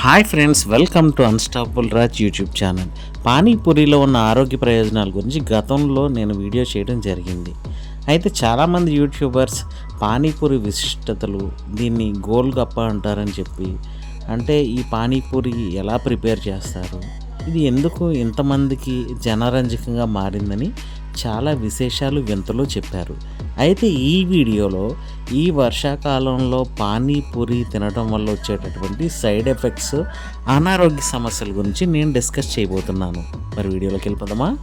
Hi friends welcome to unstoppable Raj YouTube channel పానీపూరిలో ఉన్న ఆరోగ్య ప్రయోజనాల గురించి గతంలో నేను వీడియో చేయడం జరిగింది. అయితే చాలామంది యూట్యూబర్స్ పానీపూరి విశిష్టతలు దీన్ని గోల్ గప్ప అంటారని చెప్పి అంటే ఈ పానీపూరి ఎలా ప్రిపేర్ చేస్తారు? ఇది ఎందుకు ఇంతమందికి జనరంజకంగా మారిందని చాలా విశేషాలు వింతలు చెప్పారు. అయితే ఈ వీడియోలో ఈ వర్షాకాలంలో పానీపూరి తినడం వల్ల వచ్చేటటువంటి సైడ్ ఎఫెక్ట్స్ అనారోగ్య సమస్యల గురించి నేను డిస్కస్ చేయబోతున్నాను. మరి వీడియోలోకి వెళ్ళిపోదామా?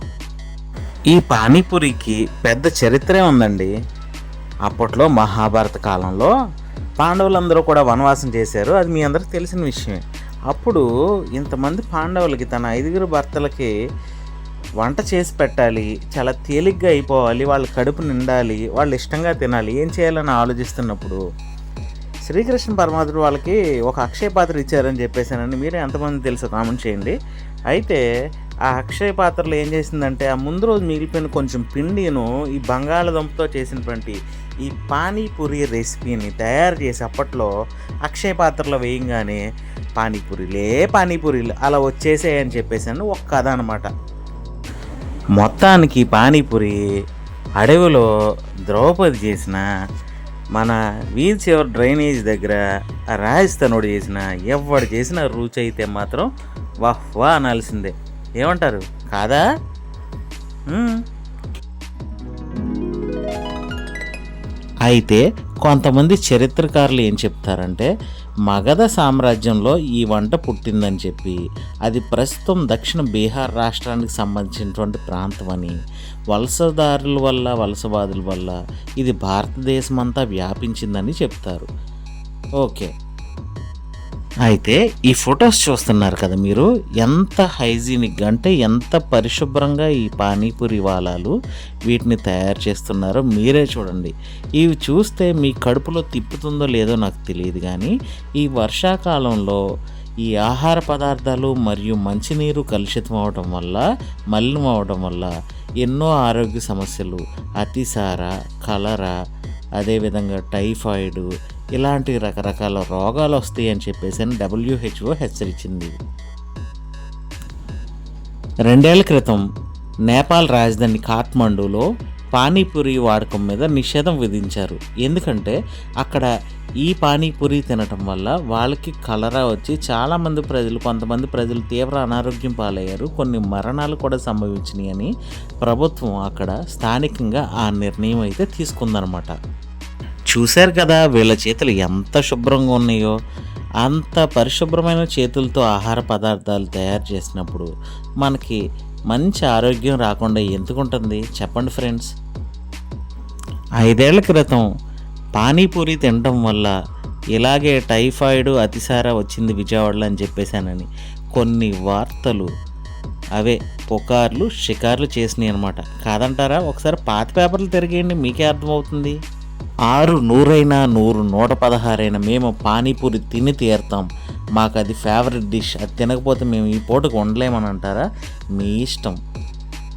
ఈ పానీపూరికి పెద్ద చరిత్రే ఉందండి. అప్పట్లో మహాభారత కాలంలో పాండవులందరూ కూడా వనవాసం చేశారు. అది మీ అందరికి తెలిసిన విషయమే. అప్పుడు ఇంతమంది పాండవులకి తన ఐదుగురు భర్తలకి వంట చేసి పెట్టాలి చాలా తేలిగ్గా అయిపోవాలి వాళ్ళ కడుపు నిండాలి వాళ్ళు ఇష్టంగా తినాలి ఏం చేయాలని ఆలోచిస్తున్నప్పుడు శ్రీకృష్ణ పరమాత్ముడు వాళ్ళకి ఒక అక్షయ పాత్ర ఇచ్చారని చెప్పేసానండి. మీరే ఎంతమంది తెలుసు కామెంట్ చేయండి. అయితే ఆ అక్షయ పాత్రలో ఏం చేసిందంటే ఆ ముందు రోజు మిగిలిపోయిన కొంచెం పిండిను ఈ బంగాళదుంపతో చేసినటువంటి ఈ పానీపూరి రెసిపీని తయారు చేసి అప్పట్లో అక్షయ పాత్రలో వేయంగానే పానీపూరిలే పానీపూరీలు అలా వచ్చేసాయని చెప్పేసాను. ఒక కథ అనమాట మొత్తానికి పానీపూరి అడవిలో ద్రౌపది చేసిన మన వీల్ చివర్ డ్రైనేజ్ దగ్గర రాజస్థానుడు చేసిన ఎవడు చేసిన రుచి అయితే మాత్రం వాహ్ వా అనాల్సిందే. ఏమంటారు? కాదా? అయితే కొంతమంది చరిత్రకారులు ఏం చెప్తారంటే మగధ సామ్రాజ్యంలో ఈ వంట పుట్టిందని చెప్పి అది ప్రస్తుతం దక్షిణ బీహార్ రాష్ట్రానికి సంబంధించినటువంటి ప్రాంతం అని వలసదారుల వల్ల వలసవాదుల వల్ల ఇది భారతదేశం అంతా వ్యాపించిందని చెప్తారు. ఓకే. అయితే ఈ ఫొటోస్ చూస్తున్నారు కదా మీరు? ఎంత హైజీనిక్ అంటే ఎంత పరిశుభ్రంగా ఈ పానీపూరి వాలాలు వీటిని తయారు చేస్తున్నారో మీరే చూడండి. ఇవి చూస్తే మీ కడుపులో తిప్పుతుందో లేదో నాకు తెలియదు కానీ ఈ వర్షాకాలంలో ఈ ఆహార పదార్థాలు మరియు మంచినీరు కలుషితం అవడం వల్ల మలినం అవడం వల్ల ఎన్నో ఆరోగ్య సమస్యలు అతిసార కలరా అదేవిధంగా టైఫాయిడ్ ఇలాంటి రకరకాల రోగాలు వస్తాయి అని చెప్పేసి అని డబ్ల్యూహెచ్ఓ హెచ్చరించింది. రెండేళ్ళ క్రితం నేపాల్ రాజధాని కాఠ్మండూలో పానీపూరి వాడకం మీద నిషేధం విధించారు. ఎందుకంటే అక్కడ ఈ పానీపూరి తినటం వల్ల వాళ్ళకి కలరా వచ్చి చాలామంది ప్రజలు కొంతమంది ప్రజలు తీవ్ర అనారోగ్యం పాలయ్యారు. కొన్ని మరణాలు కూడా సంభవించినాయని ప్రభుత్వం అక్కడ స్థానికంగా ఆ నిర్ణయం అయితే తీసుకుందనమాట చూశారు కదా వీళ్ళ చేతులు ఎంత శుభ్రంగా ఉన్నాయో. అంత పరిశుభ్రమైన చేతులతో ఆహార పదార్థాలు తయారు చేసినప్పుడు మనకి మంచి ఆరోగ్యం రాకుండా ఎందుకుంటుంది చెప్పండి ఫ్రెండ్స్. ఐదేళ్ళ క్రితం పానీపూరి తినటం వల్ల ఇలాగే టైఫాయిడ్ అతిసార వచ్చింది విజయవాడలో అని చెప్పేశానని కొన్ని వార్తలు అవే పుకార్లు షికార్లు చేసినాయి అనమాట కాదంటారా? ఒకసారి పాత పేపర్లు తిరిగేయండి మీకే అర్థమవుతుంది. ఆరు నూరైనా నూరు నూట పదహారైనా మేము పానీపూరి తిని తీరుతాం. మాకు అది ఫేవరెట్ డిష్ అది తినకపోతే మేము ఈ పూటకు ఉండలేమని అంటారా మీ ఇష్టం.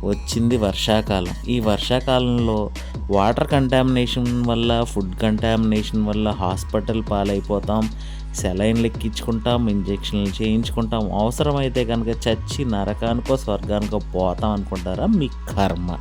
వచ్చింది వర్షాకాలం. ఈ వర్షాకాలంలో వాటర్ కంటామినేషన్ వల్ల ఫుడ్ కంటామినేషన్ వల్ల హాస్పిటల్ పాలైపోతాం. సెలైన్లు ఎక్కించుకుంటాం ఇంజెక్షన్లు చేయించుకుంటాం. అవసరమైతే కనుక చచ్చి నరకానికో స్వర్గానికో పోతాం అనుకుంటారా? మీ కర్మ.